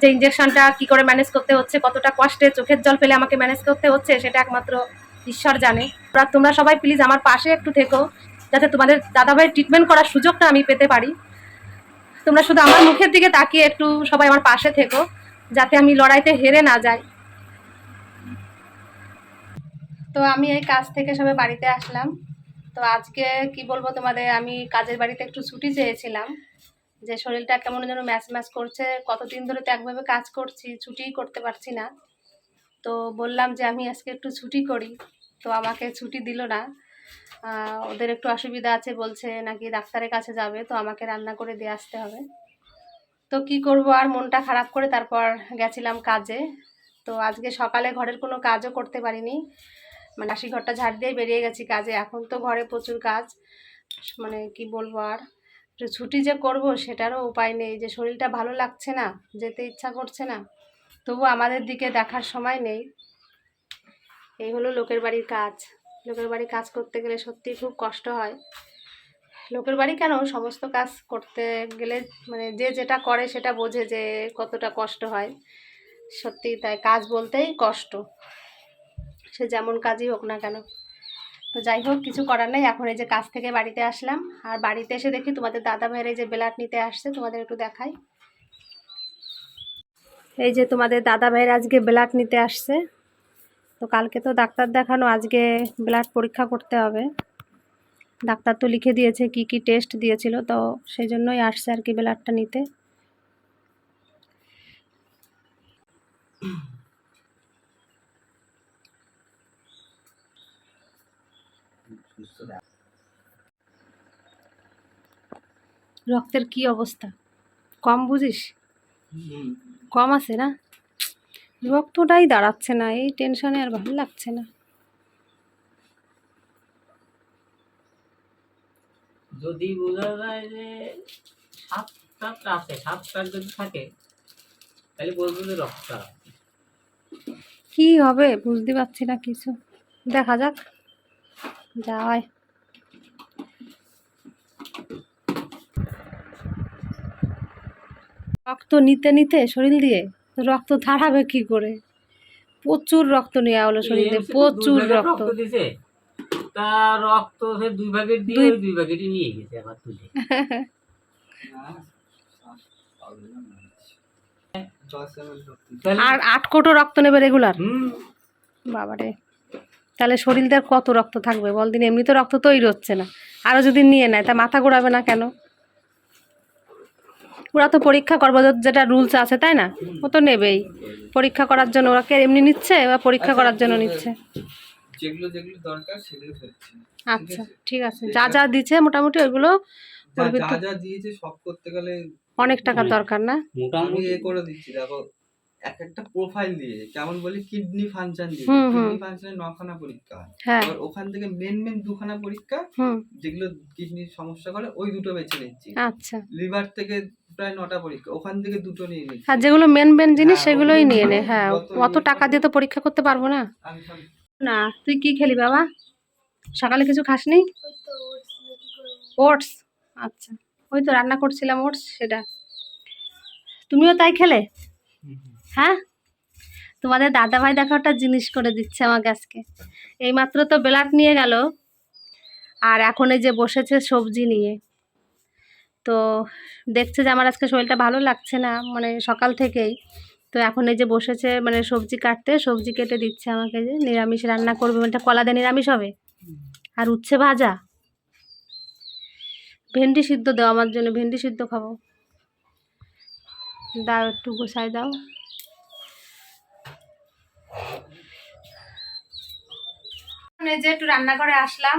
যে ইঞ্জেকশনটা কি করে ম্যানেজ করতে হচ্ছে, কতটা কষ্টে চোখের জল ফেলে আমাকে ম্যানেজ করতে হচ্ছে, সেটা একমাত্র ঈশ্বর জানে। তোমরা সবাই প্লিজ আমার পাশে একটু থেকো, যাতে তোমাদের দাদাভাইয়ের ট্রিটমেন্ট করার সুযোগটা আমি পেতে পারি। তোমরা শুধু আমার মুখের দিকে তাকিয়ে একটু সবাই আমার পাশে থেকো, যাতে আমি লড়াইতে হেরে না যাই। তো আমি এই কাজ থেকে সবাই বাড়িতে আসলাম। তো আজকে কি বলব তোমাদের, আমি কাজের বাড়িতে একটু ছুটি চেয়েছিলাম। যে শরীরটা কেমন যেন ম্যাচ ম্যাচ করছে, কতদিন ধরে তো একভাবে কাজ করছি, ছুটিই করতে পারছি না। তো বললাম যে আমি আজকে একটু ছুটি করি, তো আমাকে ছুটি দিল না। ওদের একটু অসুবিধা আছে বলছে নাকি ডাক্তারের কাছে যাবে, তো আমাকে রান্না করে দিয়ে আসতে হবে। তো কি করব আর, মনটা খারাপ করে তারপর গেছিলাম কাজে। তো আজকে সকালে ঘরের কোনো কাজও করতে পারিনি। মানে আশি ঘরটা ঝাড় দিয়ে বেরিয়ে গেছি কাজে, এখন তো ঘরে প্রচুর কাজ। মানে কি বলব আর? ছুটি যে করব সেটারও উপায় নেই, যে শরীরটা ভালো লাগছে না, যেতে ইচ্ছা করছে না তবু আমাদের দিকে দেখার সময় নেই। এই হলো লোকের বাড়ির কাজ। লোকের বাড়ি কাজ করতে গেলে সত্যিই খুব কষ্ট হয়। লোকের বাড়ি কেন? সমস্ত কাজ করতে গেলে মানে যে যেটা করে সেটা বোঝে যে কতটা কষ্ট হয়। সত্যিই তাই, কাজ বলতেই কষ্ট। সে যেমন কাজই হোক না কেন। তো যাই হোক কিছু করার নেই। এখন এই যে কাজ থেকে বাড়িতে আসলাম। আর বাড়িতে এসে দেখি তোমাদের দাদা ভাইয়ের এই যে বেলাট নিতে আসছে, তোমাদের একটু দেখাই। এই যে তোমাদের দাদা ভাইয়ের আজকে ব্লাড নিতে আসছে। তো কালকে তো ডাক্তার দেখানো, আজকে ব্লাড পরীক্ষা করতে হবে। ডাক্তার তো লিখে দিয়েছে কি কি টেস্ট দিয়েছিল, তো সেই জন্যই আসছে আর কি ব্লাডটা নিতে। রক্তের কি অবস্থা? কম বুঝিস? কম আছে না? রক্তটাই দাঁড়াচ্ছে না এই টেনশনে আর ভালো লাগছে না। যদি বোঝা যায় যে সাত সাতটা আছে সাতটার যদি থাকে তাহলে বলব যে রক্ত কি হবে? বুঝতে পারছি না কিছু। দেখা যাক। হয় রক্ত নিতে নিতে শরীর দিয়ে রক্ত ধারাবে কি করে? প্রচুর রক্ত নেওয়া হলো শরীর দিয়ে প্রচুর রক্ত। দিছে। তা রক্ত সে দুই ভাগের দিয়ে দুই- ওই দুই ভাগেরই নিয়ে গেছে আবার তুলে। আর আট কোটো রক্ত নেবে রেগুলার? বাবারে। তাহলে শরীরটার কত রক্ত থাকবে বল? দিন এমনি তো রক্ত তৈরি হচ্ছে না। আরও যদি নিয়ে নেয় তা মাথা ঘোরাবে না কেন? ওরা তো পরীক্ষা করব যেটা রুলস আছে তাই না? ও তো নেবেই। পরীক্ষা করার জন্য ওরা কে এমনি নিচ্ছে বা পরীক্ষা করার জন্য নিচ্ছে? যেগুলো যেগুলো দরকার সেগুলো আচ্ছা ঠিক আছে? যা যা দিচ্ছে মোটামুটি ওইগুলো যা যা দিয়েছে সব করতে গেলে অনেক টাকার দরকার না? মোটামুটি এ করে দিচ্ছি দেখো। এক একটা প্রোফাইল দিয়ে যেমন বলি কিডনি ফাংশন দিয়ে। কিডনি ফাংশনের নখানা পরীক্ষা হয়। হ্যাঁ। ওখান থেকে মেন মেন দুখানা পরীক্ষা হুম। যেগুলো কিডনির সমস্যা করে ওই দুটো বেছে নিচ্ছি। আচ্ছা। লিভার থেকে প্রায় নটা পরীক্ষা ওখান থেকে দুটো নিয়ে নিচ্ছি। আর যেগুলো মেন মেন জিনিস হ্যাঁ, সেগুলোই নিয়ে নে। হ্যাঁ অত টাকা দিয়ে তো পরীক্ষা করতে পারব না। না তুই কি খেলি বাবা? সকালে কিছু খাসনি? ওটস আচ্ছা। ওই তো রান্না করছিলাম ওটস সেটা। তুমিও তাই খেলে? হ্যাঁ? তোমাদের দাদা ভাই দেখো একটা জিনিস করে দিচ্ছে আমাকে আজকে। এইমাত্র তো বেলাট নিয়ে গেল, আর এখন এই যে বসেছে সবজি নিয়ে। তো দেখছে যে আমার আজকে শরীরটা ভালো লাগছে না মানে সকাল থেকেই। তো এখন এই যে বসেছে মানে সবজি কাটতে, সবজি কেটে দিচ্ছে আমাকে যে, নিরামিষ রান্না করবে মানে এটা কলা দিয়ে নিরামিষ হবে? আর উচ্ছে ভাজা? ভেন্ডি সিদ্ধ দাও আমার জন্য, ভেন্ডি সিদ্ধ খাব। দাও একটু গোসাই দাও। এই যে একটু রান্নাঘরে আসলাম,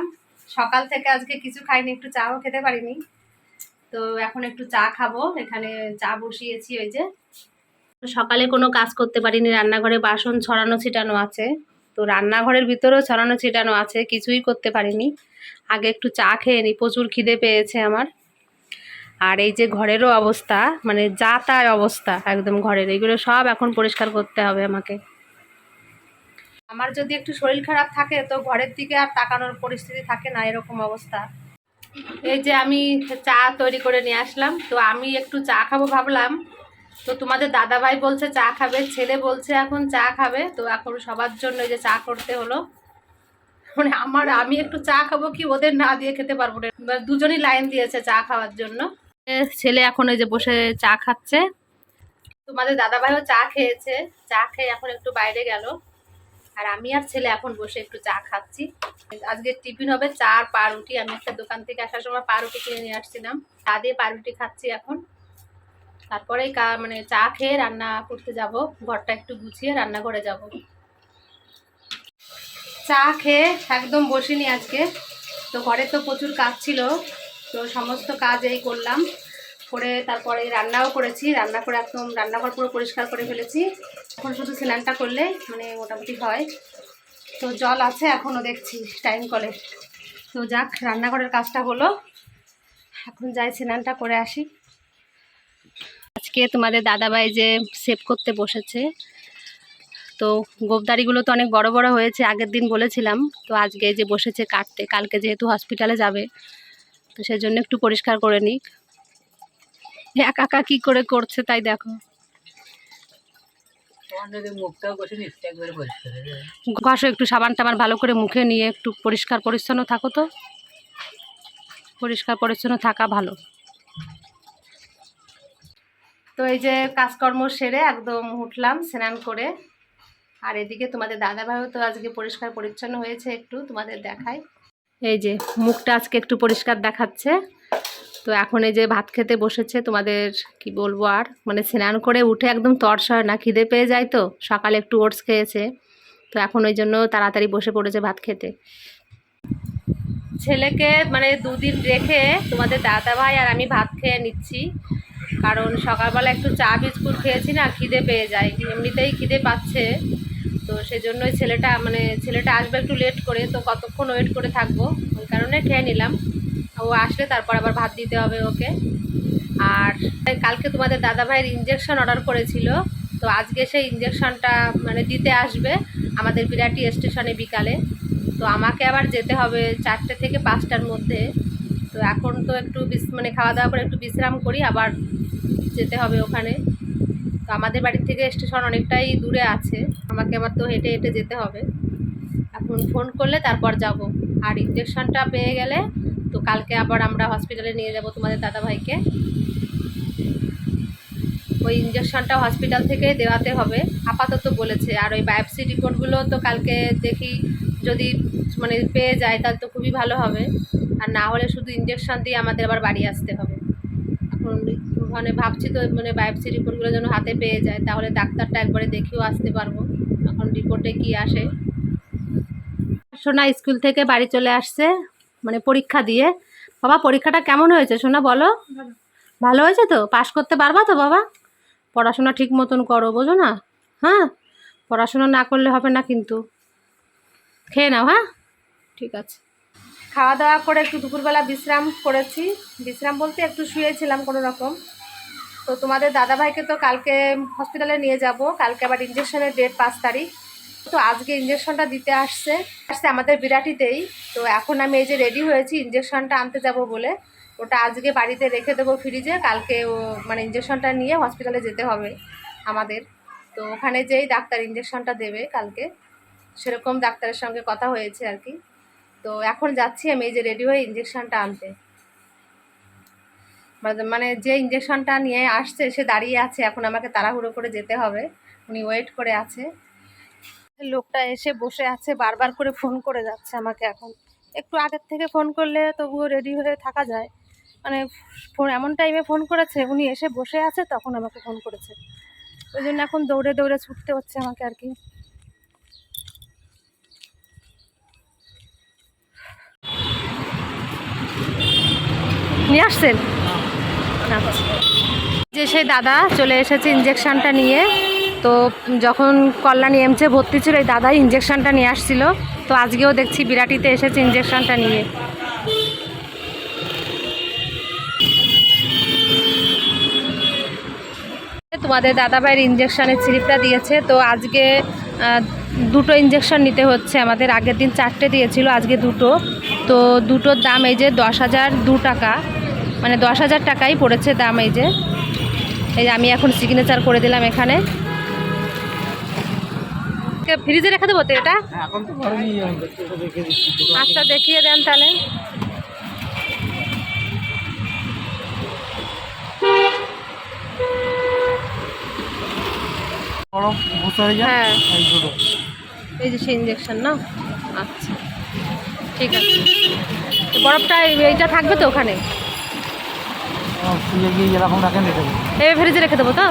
সকাল থেকে আজকে কিছু খাইনি, একটু চাও খেতে পারিনি। তো এখন একটু চা খাব, এখানে চা বসিয়েছি ওই যে। সকালে কোনো কাজ করতে পারিনি, রান্নাঘরে বাসন ছড়ানো ছিটানো আছে। তো রান্নাঘরের ভিতরেও ছড়ানো ছিটানো আছে, কিছুই করতে পারিনি। আগে একটু চা খেয়ে নিই প্রচুর খিদে পেয়েছে আমার। আর এই যে ঘরেরও অবস্থা মানে যা তাই অবস্থা, একদম ঘরের, এগুলো সব এখন পরিষ্কার করতে হবে আমাকে। আমার যদি একটু শরীর খারাপ থাকে, তো ঘরের দিকে আর তাকানোর পরিস্থিতি থাকে না, এরকম অবস্থা। এই যে আমি চা তৈরি করে নিয়ে আসলাম, তো আমি একটু চা খাব ভাবলাম। তো তোমাদের দাদা ভাই বলছে চা খাবে, ছেলে বলছে এখন চা খাবে, তো এখন সবার জন্য যে চা করতে হলো। মানে আমার, আমি একটু চা খাব কি ওদের না দিয়ে খেতে পারব না এবার দুজনই লাইন দিয়েছে চা খাওয়ার জন্য। ছেলে এখন ওই যে বসে চা খাচ্ছে। তোমাদের দাদা ভাইও চা খেয়েছে, চা খেয়ে এখন একটু বাইরে গেল। আর আমি আর ছেলে এখন বসে একটু চা খাচ্ছি। আজকে টিফিন হবে চা আর পাউরুটি। আমি একটা দোকান থেকে আসার সময় পাউরুটি কিনে নিয়ে আসছিলাম। চা দিয়ে পাউরুটি খাচ্ছি এখন। তারপরে মানে চা খেয়ে রান্না করতে যাব। ঘরটা একটু গুছিয়ে রান্নাঘরে যাব। চা খেয়ে একদম বসিনি আজকে। তো ঘরে তো প্রচুর কাজ ছিল। তো সমস্ত কাজ এই করলাম। করে তারপরে রান্নাও করেছি। রান্না করে একদম রান্নাঘর পুরো পরিষ্কার করে ফেলেছি। এখন শুধু স্নানটা করলে মানে মোটামুটি হয়। তো জল আছে এখনও দেখছি টাইম কলে। তো যাক, রান্নাঘরের কাজটা হলো। এখন যাই স্নানটা করে আসি। আজকে তোমাদের দাদাভাই যে সেভ করতে বসেছে, তো গোবদারিগুলো তো অনেক বড় বড় হয়েছে, আগের দিন বলেছিলাম। তো আজকে যে বসেছে কাটতে, কালকে যেহেতু হসপিটালে যাবে, তো সেজন্য একটু পরিষ্কার করে নিক। একা একা কী করে করছে তাই দেখো তোমার যদি মুখটাও বসে নিচ্ছে একবারে পরিষ্কার হয়ে যাবে। ঘষো একটু সাবান টাবান ভালো করে মুখে নিয়ে একটু পরিষ্কার পরিচ্ছন্ন থাকো তো। পরিষ্কার পরিচ্ছন্ন থাকা ভালো। তো এই যে কাজকর্ম সেরে একদম উঠলাম স্নান করে। আর এদিকে তোমাদের দাদাভাইও তো আজকে পরিষ্কার পরিচ্ছন্ন হয়েছে একটু তোমাদের দেখাই। এই যে মুখটা আজকে একটু পরিষ্কার দেখাচ্ছে। তো এখন এই যে ভাত খেতে বসেছে, তোমাদের কি বলব আর? মানে স্নান করে উঠে একদম তরস হয় না, খিদে পেয়ে যায় তো? সকালে একটু ওটস খেয়েছে, তো এখন ওই জন্য তাড়াতাড়ি বসে পড়েছে ভাত খেতে। ছেলেকে মানে দুদিন রেখে তোমাদের দাদা ভাই আর আমি ভাত খেয়ে নিচ্ছি, কারণ সকালবেলা একটু চা বিস্কুট খেয়েছি না, খিদে পেয়ে যায়, এমনিতেই খিদে পাচ্ছে। তো সেজন্যই ছেলেটা মানে ছেলেটা আসবে একটু লেট করে, তো কতক্ষণ ওয়েট করে থাকব? ওই কারণে খেয়ে নিলাম। ও আসলে তারপর আবার ভাত দিতে হবে ওকে। আর কালকে তোমাদের দাদা ভাইয়ের ইঞ্জেকশন অর্ডার করেছিল, তো আজকে সেই ইঞ্জেকশনটা মানে দিতে আসবে আমাদের বিরাটি স্টেশনে বিকালে। তো আমাকে আবার যেতে হবে চারটে থেকে পাঁচটার মধ্যে। তো এখন তো একটু মানে খাওয়া দাওয়া করে একটু বিশ্রাম করি, আবার যেতে হবে ওখানে। তো আমাদের বাড়ির থেকে স্টেশন অনেকটাই দূরে আছে, আমাকে আবার তো হেঁটে হেঁটে যেতে হবে। এখন ফোন করলে তারপর যাব। আর ইঞ্জেকশনটা পেয়ে গেলে তো কালকে আবার আমরা হসপিটালে নিয়ে যাব তোমাদের দাদাভাইকে। ওই ইঞ্জেকশনটা হসপিটাল থেকে দেওয়াতে হবে। আপাতত বলেছে। আর ওই বায়োপসি রিপোর্টগুলো তো কালকে দেখি যদি মানে পেয়ে যায় তাহলে তো খুবই ভালো হবে। আর না হলে শুধু ইঞ্জেকশন দিয়ে আমাদের আবার বাড়ি আসতে হবে। এখন মানে ভাবছি তো মানে বায়োপসি রিপোর্টগুলো যেন হাতে পেয়ে যায়, তাহলে ডাক্তারটা একবারে দেখেও আসতে পারব। এখন রিপোর্টে কি আসে? সোনা স্কুল থেকে বাড়ি চলে আসছে। মানে পরীক্ষা দিয়ে। বাবা, পরীক্ষাটা কেমন হয়েছে? শোনা, বলো। ভালো হয়েছে তো? পাশ করতে পারবা তো বাবা? পড়াশোনা ঠিক মতন করো, বোঝো না? হ্যাঁ? পড়াশোনা না করলে হবে না কিন্তু। খেয়ে নাও হ্যাঁ? ঠিক আছে। খাওয়া দাওয়া করে একটু দুপুরবেলা বিশ্রাম করেছি। বিশ্রাম বলতে একটু শুয়েছিলাম কোনো রকম। তো তোমাদের দাদাভাইকে তো কালকে হসপিটালে নিয়ে যাব। কালকে আবার ইঞ্জেকশনের ডেট পাঁচ তারিখ। তো আজকে ইঞ্জেকশনটা দিতে আসছে। আসছে আমাদের বিরাটিতেই। তো এখন আমি এই যে রেডি হয়েছি ইঞ্জেকশনটা আনতে যাব বলে। ওটা আজকে বাড়িতে রেখে দেবো ফ্রিজে কালকে মানে ইঞ্জেকশনটা নিয়ে হসপিটালে যেতে হবে আমাদের। তো ওখানে যেই ডাক্তার ইঞ্জেকশনটা দেবে কালকে, সেরকম ডাক্তারের সঙ্গে কথা হয়েছে আর কি। তো এখন যাচ্ছি আমি এই যে রেডি হয়ে ইঞ্জেকশনটা আনতে। মানে- মানে যে ইঞ্জেকশনটা নিয়ে আসছে, সে দাঁড়িয়ে আছে। এখন আমাকে তাড়াহুড়ো করে যেতে হবে। উনি ওয়েট করে আছে। লোকটা এসে বসে আছে, বারবার করে ফোন করে যাচ্ছে আমাকে এখন। একটু আগের থেকে ফোন করলে তবুও রেডি হয়ে থাকা যায়। মানে ফোন, এমন টাইমে ফোন করেছে, উনি এসে বসে আছে, তখন আমাকে ফোন করেছে। ওই জন্য এখন দৌড়ে দৌড়ে ছুটতে হচ্ছে আমাকে আর কি। নিয়ে আসছেন? যে সেই দাদা, চলে এসেছে ইঞ্জেকশনটা নিয়ে। তো যখন কল্যাণী এমছে ভর্তি ছিল, এই দাদাই ইঞ্জেকশনটা নিয়ে আসছিল। তো আজকেও দেখছি বিরাটিতে এসেছে ইঞ্জেকশনটা নিয়ে। তোমাদের দাদাভাইয়ের ইঞ্জেকশনের স্লিপটা দিয়েছে, তো আজকে দুটো ইঞ্জেকশন নিতে হচ্ছে। আমাদের আগের দিন চারটে দিয়েছিল, আজকে দুটো। তো দুটোর দাম এই যে দশ হাজার দু টাকা। মানে দশ হাজার টাকাই পড়েছে দাম এই যে। এই যে আমি এখন সিগনেচার করে দিলাম এখানে। ফ্রিজে রেখে দেবো তো এটা? দিচ্ছি আচ্ছা দেখিয়ে দেন তাহলে। হ্যাঁ এই যে সে ইঞ্জেকশন না? আচ্ছা ঠিক আছে। বরফটা এই- এইটা থাকবে তো ওখানে? এই ফ্রিজে রেখে দেবো তো?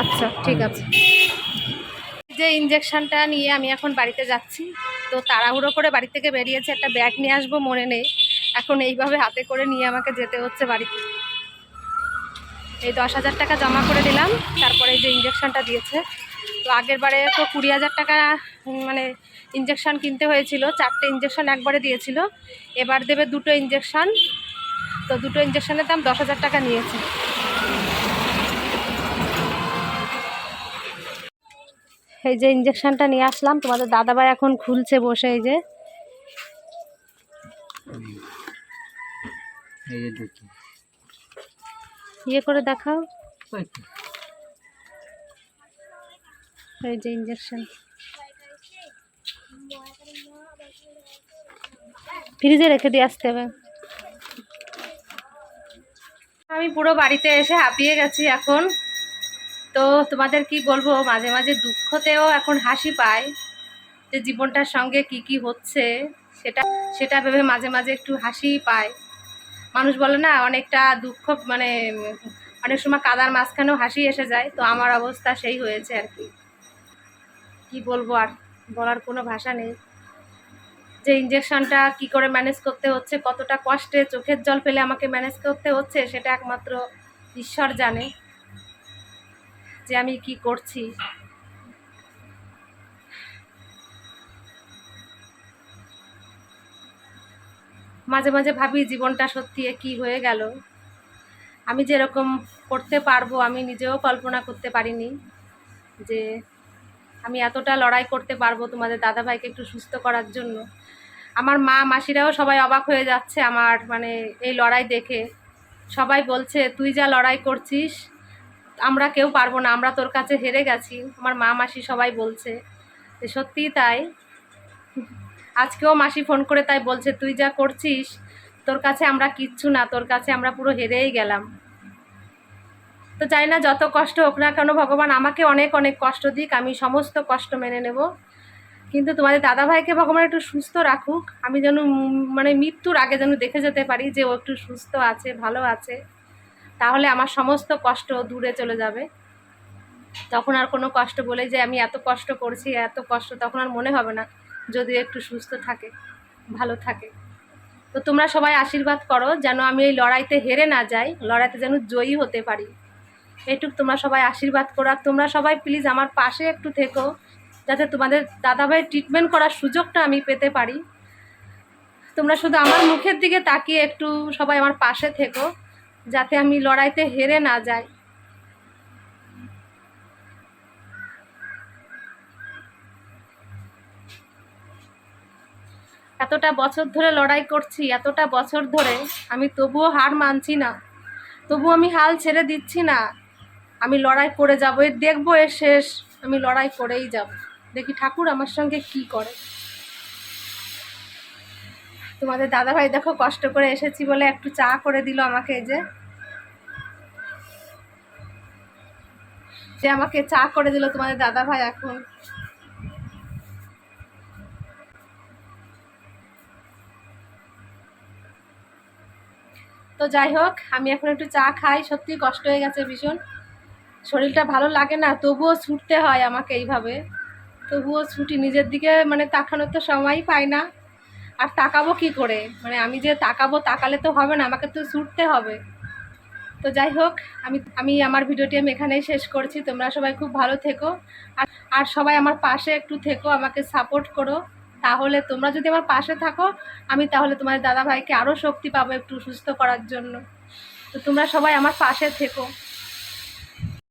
আচ্ছা ঠিক আছে। যে ইঞ্জেকশনটা নিয়ে আমি এখন বাড়িতে যাচ্ছি, তো তাড়াহুড়ো করে বাড়ি থেকে বেরিয়েছে, একটা ব্যাগ নিয়ে আসব মনে নেই। এখন এইভাবে হাতে করে নিয়ে আমাকে যেতে হচ্ছে বাড়িতে। এই দশ হাজার টাকা জমা করে দিলাম, তারপরে যে ইঞ্জেকশনটা দিয়েছে। তো আগের বারে তো কুড়ি হাজার টাকা মানে ইঞ্জেকশন কিনতে হয়েছিল, চারটে ইঞ্জেকশন একবারে দিয়েছিল। এবার দেবে দুটো ইঞ্জেকশন তো দুটো ইঞ্জেকশনের দাম দশ হাজার টাকা নিয়েছে। এই যে ইঞ্জেকশনটা নিয়ে আসলাম তোমাদের দাদাভাই এখন খুলছে বসে এই যে। এই যে দেখি। ইয়ে করে দেখাও। এই যে ইঞ্জেকশন ফ্রিজে রেখে দিয়ে আসতে হবে। আমি পুরো বাড়িতে এসে হাঁপিয়ে গেছি এখন। তো তোমাদের কি বলব, মাঝে মাঝে দুঃখতেও এখন হাসি পায় যে জীবনটার সঙ্গে কি কি হচ্ছে, সেটা সেটা ভেবে মাঝে মাঝে একটু হাসি পায়। মানুষ বলে না, অনেকটা দুঃখ মানে অনেক সময় কাদার মাঝখানেও হাসি এসে যায়, তো আমার অবস্থা সেই হয়েছে আর কি। কি বলব আর, বলার কোনো ভাষা নেই। যে ইঞ্জেকশনটা কি করে ম্যানেজ করতে হচ্ছে, কতটা কষ্টে চোখের জল ফেলে আমাকে ম্যানেজ করতে হচ্ছে, সেটা একমাত্র ঈশ্বর জানে। যে আমি কি করছি। মাঝে মাঝে ভাবি জীবনটা সত্যি কি হয়ে গেল। আমি যেরকম করতে পারব, আমি নিজেও কল্পনা করতে পারিনি যে আমি এতটা লড়াই করতে পারব তোমাদের দাদাভাইকে একটু সুস্থ করার জন্য। আমার মা মাসিরাও সবাই অবাক হয়ে যাচ্ছে আমার মানে এই লড়াই দেখে। সবাই বলছে, তুই যা লড়াই করছিস আমরা কেউ পারব না, আমরা তোর কাছে হেরে গেছি। আমার মা, মাসি সবাই বলছে। যে সত্যিই তাই। আজকেও মাসি ফোন করে তাই বলছে, তুই যা করছিস, তোর কাছে আমরা কিচ্ছু না, তোর কাছে আমরা পুরো হেরেই গেলাম। তো চাই না যত কষ্ট হোক না কেন, ভগবান আমাকে অনেক অনেক কষ্ট দিক, আমি সমস্ত কষ্ট মেনে নেব। কিন্তু তোমাদের দাদাভাইকে ভগবান একটু সুস্থ রাখুক। আমি যেন মানে মৃত্যুর আগে যেন দেখে যেতে পারি যে ও একটু সুস্থ আছে, ভালো আছে। তাহলে আমার সমস্ত কষ্ট দূরে চলে যাবে। তখন আর কোনো কষ্ট বলে যে আমি এত কষ্ট করছি, এত কষ্ট, তখন আর মনে হবে না যদি একটু সুস্থ থাকে, ভালো থাকে। তো তোমরা সবাই আশীর্বাদ করো যেন আমি এই লড়াইতে হেরে না যাই, লড়াইতে যেন জয়ী হতে পারি। এইটুক তোমরা সবাই আশীর্বাদ করো। আর তোমরা সবাই প্লিজ আমার পাশে একটু থেকো, যাতে তোমাদের দাদাভাইয়ের ট্রিটমেন্ট করার সুযোগটা আমি পেতে পারি। তোমরা শুধু আমার মুখের দিকে তাকিয়ে একটু সবাই আমার পাশে থেকো। যাতে আমি লড়াইতে হেরে না যাই। এতটা বছর ধরে লড়াই করছি, এতটা বছর ধরে আমি তবুও হার মানছি না। তবু আমি হাল ছেড়ে দিচ্ছি না। আমি লড়াই করে যাব এর দেখব এর শেষ। আমি লড়াই করেই যাব। দেখি ঠাকুর আমার সঙ্গে কি করে। তোমাদের দাদাভাই দেখো কষ্ট করে এসেছি বলে একটু চা করে দিল আমাকে এই যে। যে আমাকে চা করে দিল তোমাদের দাদাভাই এখন। তো যাই হোক, আমি এখন একটু চা খাই, সত্যি কষ্ট হয়ে গেছে ভীষণ। শরীরটা ভালো লাগে না, তবুও ছুটতে হয় আমাকে এইভাবে। তবুও ছুটি, নিজের দিকে মানে তাকানোর তো সময়ই পাই না। আর তাকাবো কি করে? মানে আমি যে তাকাবো তাকালে তো হবে না, আমাকে তো ছুটতে হবে। তো যাই হোক, আমি আমি আমার ভিডিওটি আমি এখানেই শেষ করছি। তোমরা সবাই খুব ভালো থেকো। আর আর সবাই আমার পাশে একটু থেকো, আমাকে সাপোর্ট করো। তাহলে তোমরা যদি আমার পাশে থাকো, আমি তাহলে তোমার দাদা ভাইকে আরও শক্তি পাবো একটু সুস্থ করার জন্য। তো তোমরা সবাই আমার পাশে থেকো।